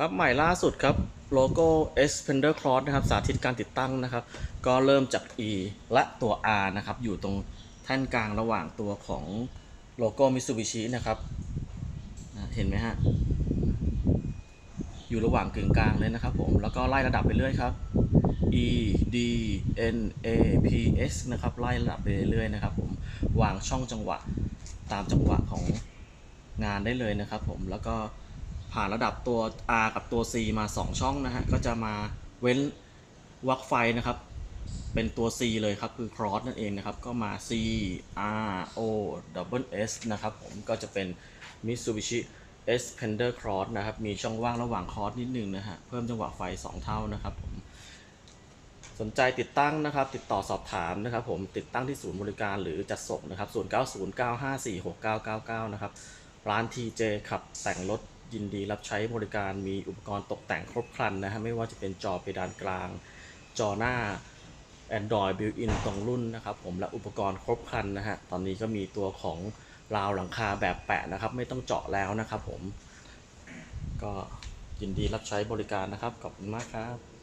ครับใหม่ล่าสุดครับโลโก้ S Pender Cross นะครับสาธิตการติดตั้งนะครับ ก็เริ่มจาก E และตัว R นะครับอยู่ตรงแท่นกลางระหว่างตัวของโลโก้ Mitsubishi นะครับเห็นไหมฮะอยู่ระหว่างกึ่งกลางเลยนะครับผมแล้วก็ไล่ระดับไปเรื่อยครับ E D N A P S นะครับไล่ระดับไปเรื่อยๆนะครับผมวางช่องจังหวะตามจังหวะของงานได้เลยนะครับผมแล้วก็ ผ่านระดับตัว R กับตัว C มา 2 ช่องนะฮะ ก็จะมาเว้นวักไฟนะครับ เป็นตัว C เลยครับ คือ cross นั่นเองนะครับ ก็มา C R O double S นะครับ ผมก็จะเป็น Mitsubishi S Pender Cross นะครับ มีช่องว่างระหว่างคอร์สนิดนึงนะฮะ เพิ่มจังหวะไฟ 2 เท่านะครับผมสนใจติดตั้งนะครับ ติดต่อสอบถามนะครับ ผมติดตั้งที่ศูนย์บริการหรือจัดส่งนะครับ 0909546999 นะครับ ร้าน TJ ขับแต่งรถ ยินดีรับใช้บริการมีอุปกรณ์ตกแต่งครบครันนะฮะไม่ว่าจะเป็นจอเพดานกลาง จอหน้า Android built-in ตรงรุ่นนะครับผมและอุปกรณ์ครบครันนะฮะตอนนี้ก็มีตัวของราวหลังคาแบบแปะนะครับ ไม่ต้องเจาะแล้วนะครับผม ก็ยินดีรับใช้บริการนะครับ ขอบคุณมากครับ